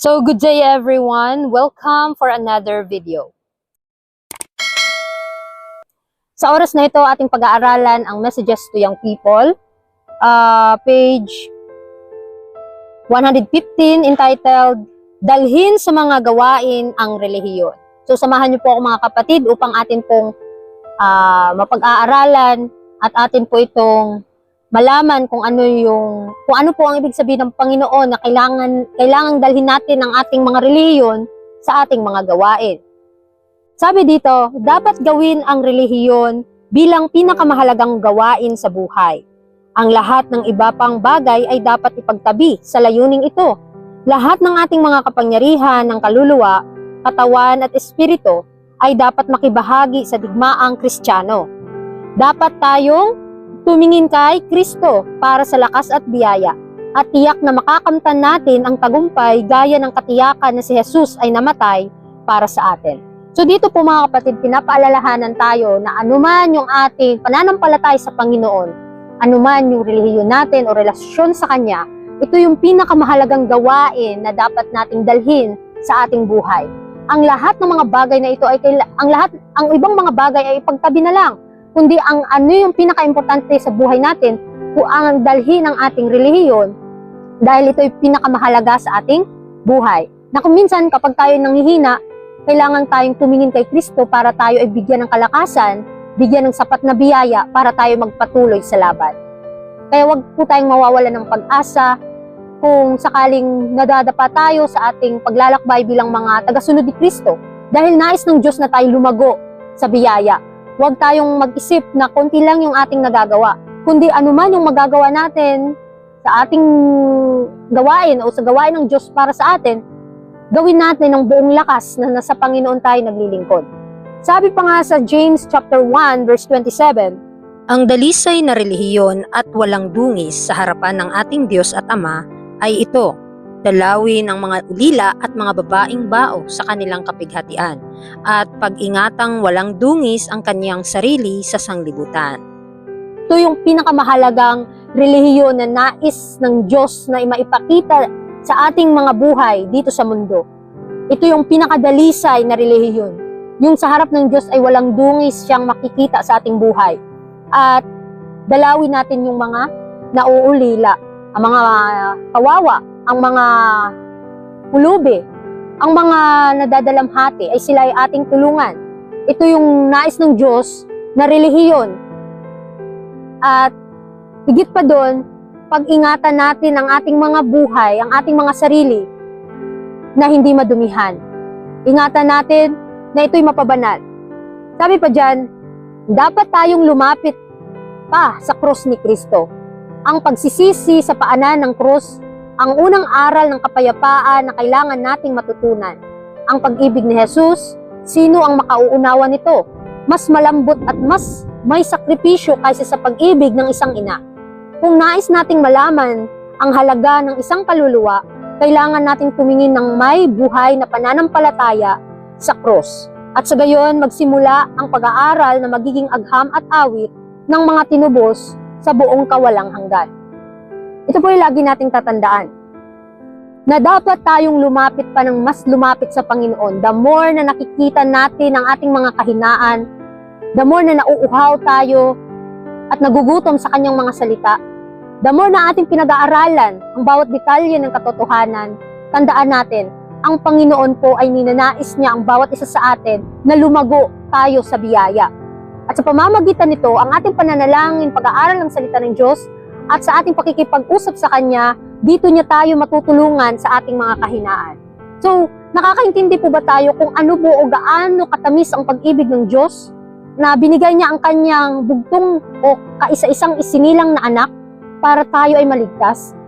So, good day everyone. Welcome for another video. Sa oras na ito, ating pag-aaralan ang Messages to Young People. Ah, page 115 entitled Dalhin sa mga gawain ang relihiyon. So, samahan niyo po ako mga kapatid upang atin pong ah, mapag-aaralan at atin po itong malaman kung ano yung kung ano po ang ibig sabihin ng Panginoon na kailangan kailangang dalhin natin ang ating mga relihiyon sa ating mga gawain. Sabi dito, dapat gawin ang relihiyon bilang pinakamahalagang gawain sa buhay. Ang lahat ng iba pang bagay ay dapat ipagtabi sa layuning ito. Lahat ng ating mga kapangyarihan ng kaluluwa, katawan at espiritu ay dapat makibahagi sa digmaang kristyano. Dapat tayong tumingin kay Kristo para sa lakas at biyaya at tiyak na makakamtan natin ang tagumpay gaya ng katiyakan na si Jesus ay namatay para sa atin. So dito po mga kapatid, pinapaalalahanan tayo na anuman yung ating pananampalatay sa Panginoon, anuman yung relihiyon natin o relasyon sa Kanya, ito yung pinakamahalagang gawain na dapat nating dalhin sa ating buhay. Ang lahat ng mga bagay na ito ay ang lahat ang ibang mga bagay ay ipagtabi na lang kundi ang ano yung pinaka-importante sa buhay natin kung ang dalhin ng ating relihiyon dahil ito yung pinakamahalaga sa ating buhay. Na kung minsan kapag tayo nanghihina, kailangan tayong tumingin kay Kristo para tayo ay bigyan ng kalakasan, bigyan ng sapat na biyaya para tayo magpatuloy sa laban. Kaya wag po tayong mawawala ng pag-asa kung sakaling nadadapa tayo sa ating paglalakbay bilang mga tagasunod ni Kristo dahil nais ng Diyos na tayo lumago sa biyaya huwag tayong mag-isip na konti lang yung ating nagagawa, kundi anuman yung magagawa natin sa ating gawain o sa gawain ng Diyos para sa atin, gawin natin ng buong lakas na nasa Panginoon tayo naglilingkod. Sabi pa nga sa James chapter 1 verse 27, Ang dalisay na relihiyon at walang dungis sa harapan ng ating Diyos at Ama ay ito, dalawin ang mga ulila at mga babaeng bao sa kanilang kapighatian at pag-ingatang walang dungis ang kanyang sarili sa sanglibutan. ito yung pinakamahalagang relihiyon na nais ng Diyos na maipakita sa ating mga buhay dito sa mundo. Ito yung pinakadalisay na relihiyon. Yung sa harap ng Diyos ay walang dungis siyang makikita sa ating buhay. At dalawin natin yung mga nauulila, ang mga kawawa, ang mga pulubi, ang mga nadadalamhati ay sila ay ating tulungan. Ito yung nais ng Diyos na relihiyon. At higit pa doon, pag-ingatan natin ang ating mga buhay, ang ating mga sarili na hindi madumihan. Ingatan natin na ito'y mapabanal. Sabi pa dyan, dapat tayong lumapit pa sa krus ni Kristo. Ang pagsisisi sa paanan ng krus, ang unang aral ng kapayapaan na kailangan nating matutunan. Ang pag-ibig ni Jesus, sino ang makauunawa nito? Mas malambot at mas may sakripisyo kaysa sa pag-ibig ng isang ina. Kung nais nating malaman ang halaga ng isang kaluluwa, kailangan nating tumingin ng may buhay na pananampalataya sa krus. At sa gayon, magsimula ang pag-aaral na magiging agham at awit ng mga tinubos sa buong kawalang hanggan. Ito po yung lagi nating tatandaan. Na dapat tayong lumapit pa ng mas lumapit sa Panginoon. The more na nakikita natin ang ating mga kahinaan, the more na nauuhaw tayo at nagugutom sa kanyang mga salita, the more na ating pinag-aaralan ang bawat detalye ng katotohanan, tandaan natin, ang Panginoon po ay ninanais niya ang bawat isa sa atin na lumago tayo sa biyaya. At sa pamamagitan nito, ang ating pananalangin, pag-aaral ng salita ng Diyos, at sa ating pakikipag-usap sa Kanya, dito niya tayo matutulungan sa ating mga kahinaan. So, nakakaintindi po ba tayo kung ano po o gaano katamis ang pag-ibig ng Diyos na binigay niya ang kanyang bugtong o kaisa-isang isinilang na anak para tayo ay maligtas?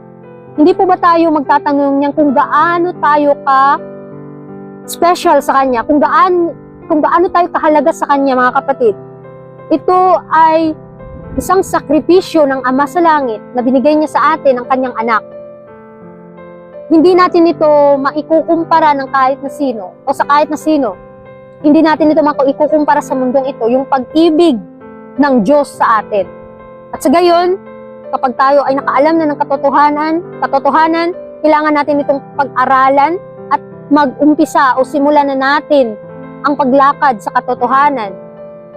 Hindi po ba tayo magtatanong niyan kung gaano tayo ka special sa Kanya, kung gaano, kung gaano tayo kahalaga sa Kanya mga kapatid? Ito ay isang sakripisyo ng Ama sa Langit na binigay niya sa atin ang kanyang anak. Hindi natin ito maikukumpara ng kahit na sino o sa kahit na sino. Hindi natin ito maikukumpara sa mundong ito, yung pag-ibig ng Diyos sa atin. At sa gayon, kapag tayo ay nakaalam na ng katotohanan, katotohanan, kailangan natin itong pag-aralan mag-umpisa o simulan na natin ang paglakad sa katotohanan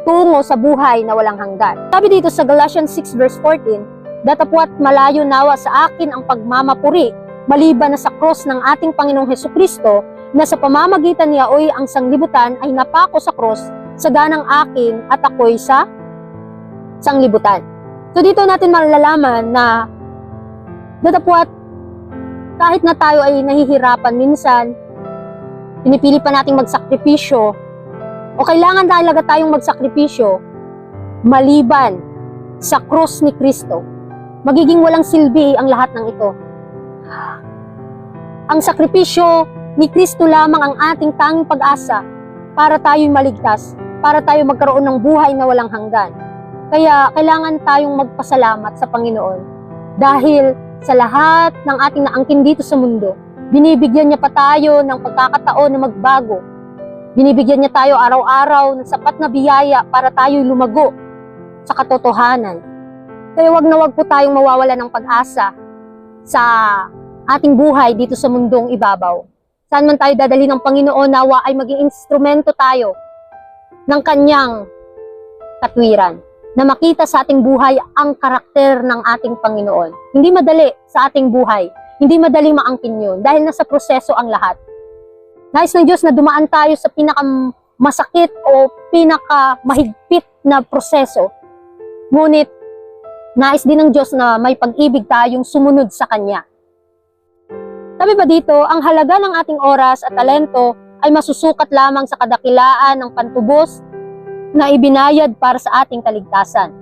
tungo sa buhay na walang hanggan. Sabi dito sa Galatians 6 verse 14, Datapwat malayo nawa sa akin ang pagmamapuri, maliban na sa cross ng ating Panginoong Heso Kristo, na sa pamamagitan niya oy ang sanglibutan ay napako sa cross, sa ganang akin at ako'y sa sanglibutan. So dito natin malalaman na datapwat kahit na tayo ay nahihirapan minsan, pinipili pa nating magsakripisyo, o kailangan talaga tayong magsakripisyo, maliban sa cross ni Kristo, magiging walang silbi ang lahat ng ito. Ang sakripisyo ni Kristo lamang ang ating tanging pag-asa para tayo'y maligtas, para tayo magkaroon ng buhay na walang hanggan. Kaya kailangan tayong magpasalamat sa Panginoon dahil sa lahat ng ating naangkin dito sa mundo, binibigyan niya pa tayo ng pagkakataon na magbago. Binibigyan niya tayo araw-araw ng sapat na biyaya para tayo'y lumago sa katotohanan. Kaya wag na wag po tayong mawawala ng pag-asa sa ating buhay dito sa mundong ibabaw. Saan man tayo dadali ng Panginoon, nawa ay maging instrumento tayo ng kanyang katwiran na makita sa ating buhay ang karakter ng ating Panginoon. Hindi madali sa ating buhay. Hindi madali maangkin yun dahil nasa proseso ang lahat. Nais ng Diyos na dumaan tayo sa pinakamasakit o pinakamahigpit na proseso. Ngunit nais din ng Diyos na may pag-ibig tayong sumunod sa Kanya. Sabi ba dito, ang halaga ng ating oras at talento ay masusukat lamang sa kadakilaan ng pantubos na ibinayad para sa ating kaligtasan.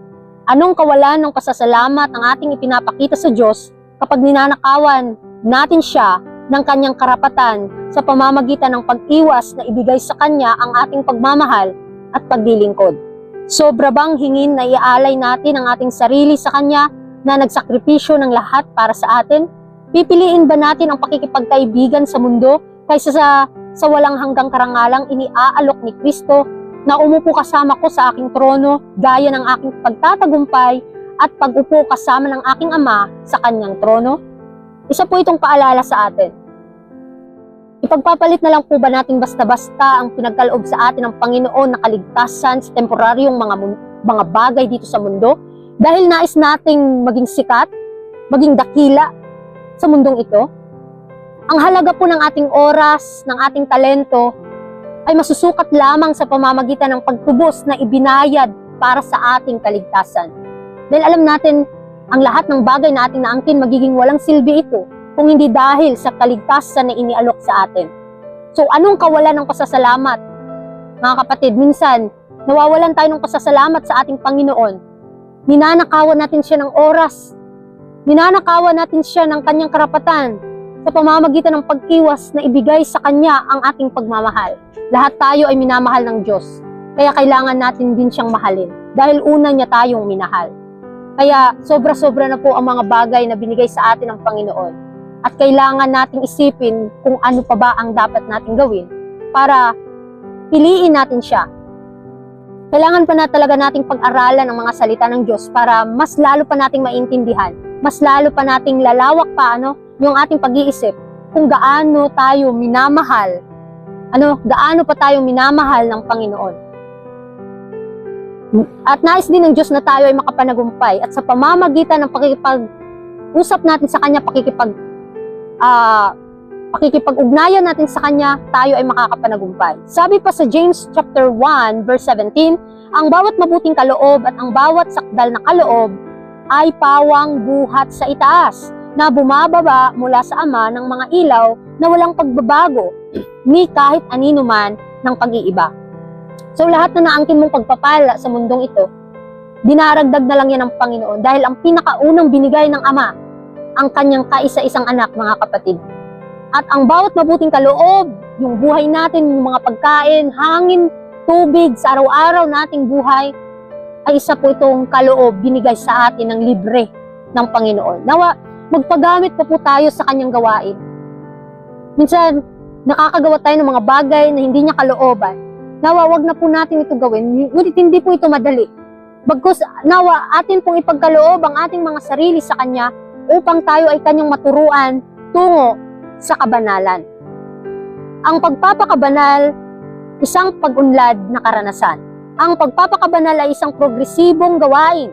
Anong kawalan ng pasasalamat ang ating ipinapakita sa Diyos kapag ninanakawan natin siya ng kanyang karapatan sa pamamagitan ng pag-iwas na ibigay sa kanya ang ating pagmamahal at pagdilingkod. Sobra bang hingin na iaalay natin ang ating sarili sa kanya na nagsakripisyo ng lahat para sa atin? Pipiliin ba natin ang pakikipagkaibigan sa mundo kaysa sa, sa walang hanggang karangalang iniaalok ni Kristo na umupo kasama ko sa aking trono gaya ng aking pagtatagumpay at pag-upo kasama ng aking ama sa kanyang trono? Isa po itong paalala sa atin. Ipagpapalit na lang po ba natin basta-basta ang pinagkaloob sa atin ng Panginoon na kaligtasan sa temporaryong mga, mga bagay dito sa mundo? Dahil nais nating maging sikat, maging dakila sa mundong ito? Ang halaga po ng ating oras, ng ating talento, ay masusukat lamang sa pamamagitan ng pagtubos na ibinayad para sa ating kaligtasan. Dahil alam natin, ang lahat ng bagay na ating naangkin magiging walang silbi ito kung hindi dahil sa kaligtasan na inialok sa atin. So anong kawalan ng pasasalamat? Mga kapatid, minsan nawawalan tayo ng pasasalamat sa ating Panginoon. Ninanakawan natin siya ng oras. Ninanakawan natin siya ng kanyang karapatan sa pamamagitan ng pag-iwas na ibigay sa kanya ang ating pagmamahal. Lahat tayo ay minamahal ng Diyos. Kaya kailangan natin din siyang mahalin. Dahil una niya tayong minahal. Kaya sobra-sobra na po ang mga bagay na binigay sa atin ng Panginoon. At kailangan nating isipin kung ano pa ba ang dapat nating gawin para piliin natin siya. Kailangan pa na talaga nating pag-aralan ang mga salita ng Diyos para mas lalo pa nating maintindihan, mas lalo pa nating lalawak pa ano, yung ating pag-iisip kung gaano tayo minamahal, ano, gaano pa tayo minamahal ng Panginoon. At nais din ng Diyos na tayo ay makapanagumpay at sa pamamagitan ng pakikipag-usap natin sa Kanya, pakikipag, ah, pakikipag-ugnayan natin sa Kanya, tayo ay makakapanagumpay. Sabi pa sa James chapter 1 verse 17, ang bawat mabuting kaloob at ang bawat sakdal na kaloob ay pawang buhat sa itaas na bumababa mula sa Ama ng mga ilaw na walang pagbabago ni kahit anino man ng pag-iiba. So lahat na naangkin mong pagpapala sa mundong ito, dinaragdag na lang yan ng Panginoon dahil ang pinakaunang binigay ng Ama, ang kanyang kaisa-isang anak, mga kapatid. At ang bawat mabuting kaloob, yung buhay natin, yung mga pagkain, hangin, tubig sa araw-araw nating buhay, ay isa po itong kaloob binigay sa atin ng libre ng Panginoon. Nawa, magpagamit pa po tayo sa kanyang gawain. Minsan, nakakagawa tayo ng mga bagay na hindi niya kalooban. Nawa, wag na po natin ito gawin. Ngunit hindi po ito madali. Bagkus, nawa, atin pong ipagkaloob ang ating mga sarili sa Kanya upang tayo ay Kanyang maturuan tungo sa kabanalan. Ang pagpapakabanal, isang pag-unlad na karanasan. Ang pagpapakabanal ay isang progresibong gawain.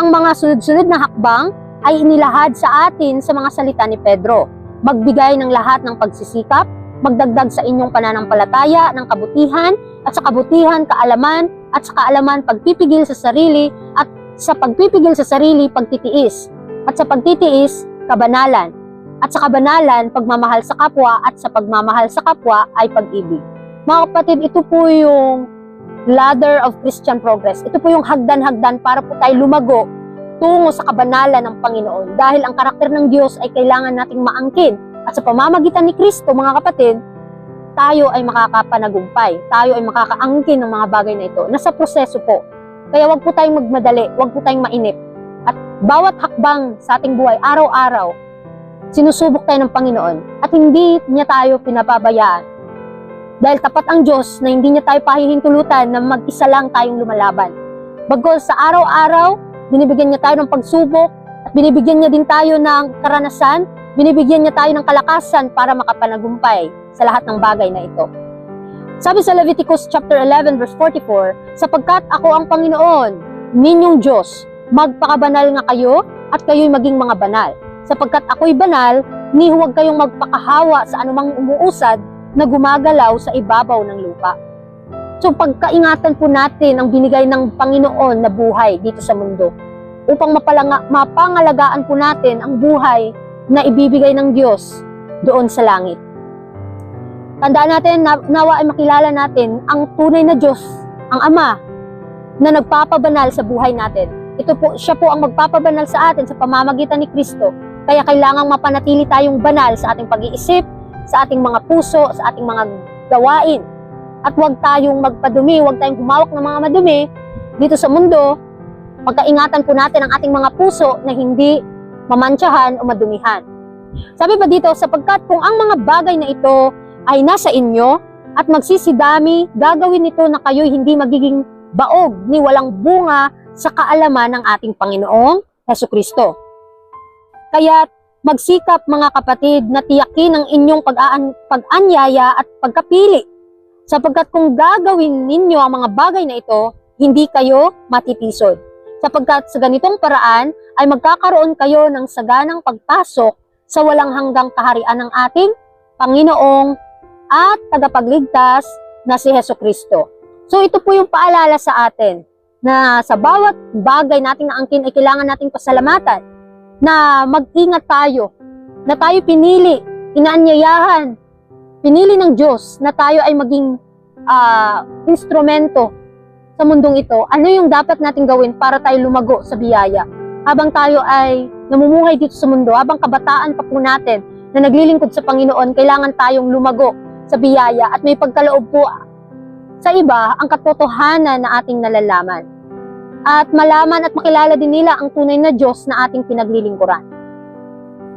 Ang mga sunod-sunod na hakbang ay inilahad sa atin sa mga salita ni Pedro. Magbigay ng lahat ng pagsisikap, magdagdag sa inyong pananampalataya ng kabutihan, at sa kabutihan, kaalaman, at sa kaalaman, pagpipigil sa sarili, at sa pagpipigil sa sarili, pagtitiis, at sa pagtitiis, kabanalan, at sa kabanalan, pagmamahal sa kapwa, at sa pagmamahal sa kapwa ay pag-ibig. Mga kapatid, ito po yung ladder of Christian progress. Ito po yung hagdan-hagdan para po tayo lumago tungo sa kabanalan ng Panginoon. Dahil ang karakter ng Diyos ay kailangan nating maangkin. At sa pamamagitan ni Kristo, mga kapatid, tayo ay makakapanagumpay. Tayo ay makakaangkin ng mga bagay na ito. Nasa proseso po. Kaya wag po tayong magmadali, wag po tayong mainip. At bawat hakbang sa ating buhay, araw-araw, sinusubok tayo ng Panginoon at hindi niya tayo pinapabayaan. Dahil tapat ang Diyos na hindi niya tayo pahihintulutan na mag-isa lang tayong lumalaban. Bagos sa araw-araw, binibigyan niya tayo ng pagsubok at binibigyan niya din tayo ng karanasan, binibigyan niya tayo ng kalakasan para makapanagumpay sa lahat ng bagay na ito. Sabi sa Leviticus chapter 11 verse 44, sapagkat ako ang Panginoon, ninyong Diyos, magpakabanal nga kayo at kayo'y maging mga banal. Sapagkat ako'y banal, ni huwag kayong magpakahawa sa anumang umuusad na gumagalaw sa ibabaw ng lupa. So pagkaingatan po natin ang binigay ng Panginoon na buhay dito sa mundo upang mapalanga, mapangalagaan po natin ang buhay na ibibigay ng Diyos doon sa langit. Tandaan natin, na, nawa ay makilala natin ang tunay na Diyos, ang Ama, na nagpapabanal sa buhay natin. Ito po, siya po ang magpapabanal sa atin sa pamamagitan ni Kristo. Kaya kailangang mapanatili tayong banal sa ating pag-iisip, sa ating mga puso, sa ating mga gawain. At huwag tayong magpadumi, huwag tayong humawak ng mga madumi dito sa mundo. Pagkaingatan po natin ang ating mga puso na hindi mamantsahan o madumihan. Sabi pa dito, sapagkat kung ang mga bagay na ito ay nasa inyo at magsisidami, gagawin nito na kayo hindi magiging baog ni walang bunga sa kaalaman ng ating Panginoong Heso Kristo. Kaya magsikap mga kapatid na tiyakin ang inyong pag-anyaya at pagkapili. Sapagkat kung gagawin ninyo ang mga bagay na ito, hindi kayo matitisod. Sapagkat sa ganitong paraan ay magkakaroon kayo ng saganang pagpasok sa walang hanggang kaharian ng ating Panginoong at tagapagligtas na si Heso Kristo. So ito po yung paalala sa atin na sa bawat bagay nating naangkin ay kailangan nating pasalamatan na mag-ingat tayo, na tayo pinili, inaanyayahan, pinili ng Diyos na tayo ay maging ah, instrumento sa mundong ito. Ano yung dapat nating gawin para tayo lumago sa biyaya? Habang tayo ay namumuhay dito sa mundo, habang kabataan pa po natin na naglilingkod sa Panginoon, kailangan tayong lumago sa biyaya at may pagkaloob po sa iba ang katotohanan na ating nalalaman at malaman at makilala din nila ang tunay na Diyos na ating pinaglilingkuran.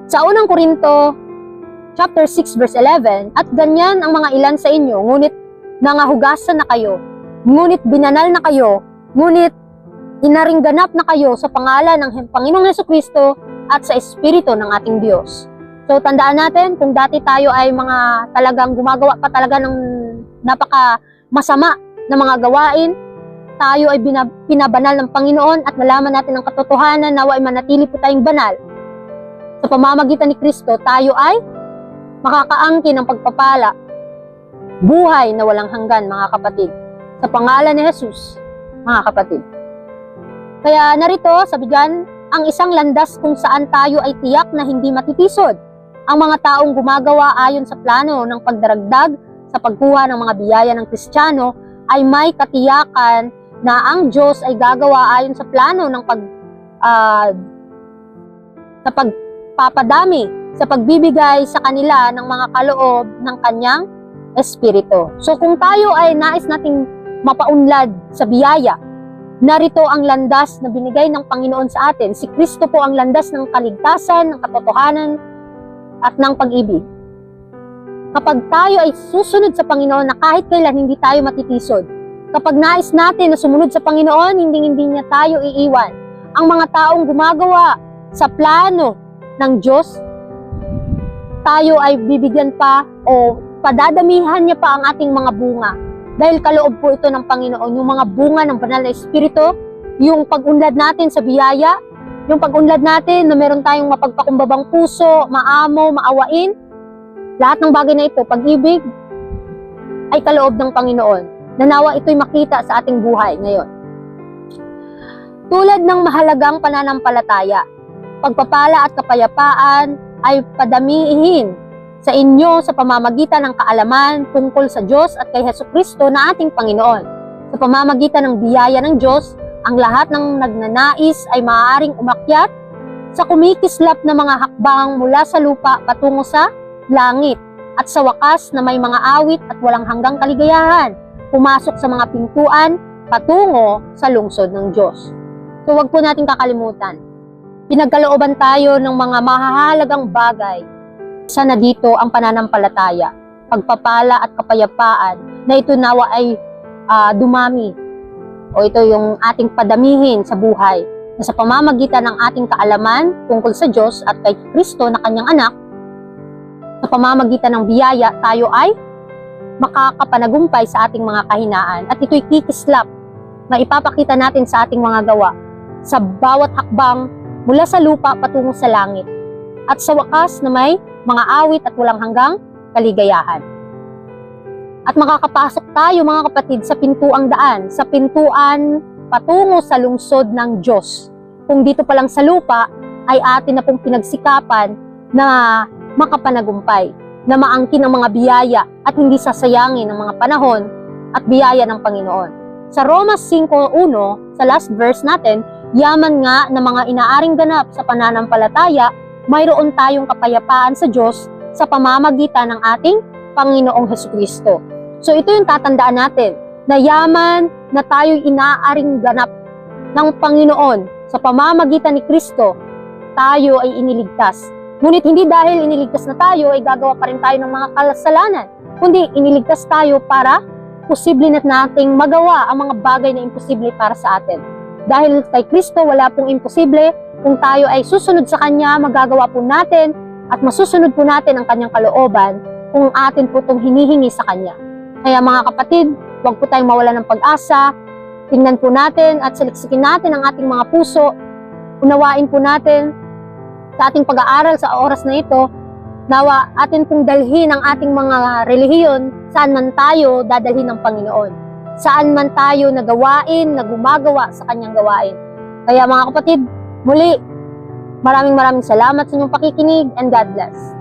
Sa unang Korinto, chapter 6 verse 11, at ganyan ang mga ilan sa inyo, ngunit nangahugasan na kayo, ngunit binanal na kayo, ngunit inaringganap na kayo sa pangalan ng Panginoong Heso Kristo at sa Espiritu ng ating Diyos. So tandaan natin, kung dati tayo ay mga talagang gumagawa pa talaga ng napaka masama na mga gawain, tayo ay pinabanal ng Panginoon at nalaman natin ang katotohanan na ay manatili po tayong banal. Sa pamamagitan ni Kristo, tayo ay makakaangkin ng pagpapala. Buhay na walang hanggan, mga kapatid. Sa pangalan ni Jesus, mga kapatid. Kaya narito, sabi dyan, ang isang landas kung saan tayo ay tiyak na hindi matitisod. Ang mga taong gumagawa ayon sa plano ng pagdaragdag sa pagkuha ng mga biyaya ng Kristiyano ay may katiyakan na ang Diyos ay gagawa ayon sa plano ng pag ah, sa pagpapadami sa pagbibigay sa kanila ng mga kaloob ng kanyang espiritu. So kung tayo ay nais nating mapaunlad sa biyaya, narito ang landas na binigay ng Panginoon sa atin. Si Kristo po ang landas ng kaligtasan, ng katotohanan, at ng pag-ibig. Kapag tayo ay susunod sa Panginoon na kahit kailan hindi tayo matitisod, Kapag nais natin na sumunod sa Panginoon, hindi hindi niya tayo iiwan. Ang mga taong gumagawa sa plano ng Diyos, tayo ay bibigyan pa o padadamihan niya pa ang ating mga bunga. Dahil kaloob po ito ng Panginoon, yung mga bunga ng banal na Espiritu, yung pag-unlad natin sa biyaya, yung pag-unlad natin na meron tayong mapagpakumbabang puso, maamo, maawain, lahat ng bagay na ito, pag-ibig, ay kaloob ng Panginoon. Nanawa ito'y makita sa ating buhay ngayon. Tulad ng mahalagang pananampalataya, pagpapala at kapayapaan ay padamihin sa inyo sa pamamagitan ng kaalaman tungkol sa Diyos at kay Heso Kristo na ating Panginoon. Sa pamamagitan ng biyaya ng Diyos, ang lahat ng nagnanais ay maaaring umakyat sa kumikislap na mga hakbang mula sa lupa patungo sa langit at sa wakas na may mga awit at walang hanggang kaligayahan pumasok sa mga pintuan patungo sa lungsod ng Diyos. So wag po natin kakalimutan. Pinagkalooban tayo ng mga mahahalagang bagay. Isa na dito ang pananampalataya, pagpapala at kapayapaan na ito nawa ay ah, dumami. O ito yung ating padamihin sa buhay na sa pamamagitan ng ating kaalaman tungkol sa Diyos at kay Kristo na kanyang anak, sa pamamagitan ng biyaya, tayo ay makakapanagumpay sa ating mga kahinaan at ito'y kikislap na ipapakita natin sa ating mga gawa sa bawat hakbang mula sa lupa patungo sa langit at sa wakas na may mga awit at walang hanggang kaligayahan. At makakapasok tayo mga kapatid sa pintuang daan, sa pintuan patungo sa lungsod ng Diyos. Kung dito pa lang sa lupa ay atin na pong pinagsikapan na makapanagumpay, na maangkin ang mga biyaya at hindi sasayangin ang mga panahon at biyaya ng Panginoon. Sa Romans 5.1, sa last verse natin, yaman nga na mga inaaring ganap sa pananampalataya, mayroon tayong kapayapaan sa Diyos sa pamamagitan ng ating Panginoong Heso Kristo. So ito yung tatandaan natin, na yaman na tayo'y inaaring ganap ng Panginoon sa pamamagitan ni Kristo, tayo ay iniligtas. Ngunit hindi dahil iniligtas na tayo ay gagawa pa rin tayo ng mga kasalanan, kundi iniligtas tayo para posible na nating magawa ang mga bagay na imposible para sa atin. Dahil kay Kristo wala pong imposible, kung tayo ay susunod sa Kanya, magagawa po natin at masusunod po natin ang Kanyang kalooban kung atin po itong hinihingi sa Kanya. Kaya mga kapatid, huwag po tayong mawala ng pag-asa, tingnan po natin at saliksikin natin ang ating mga puso, unawain po natin sa ating pag-aaral sa oras na ito, nawa atin pong dalhin ang ating mga relihiyon saan man tayo dadalhin ng Panginoon. Saan man tayo nagawain, na gumagawa sa kanyang gawain. Kaya mga kapatid, muli, maraming maraming salamat sa inyong pakikinig and God bless.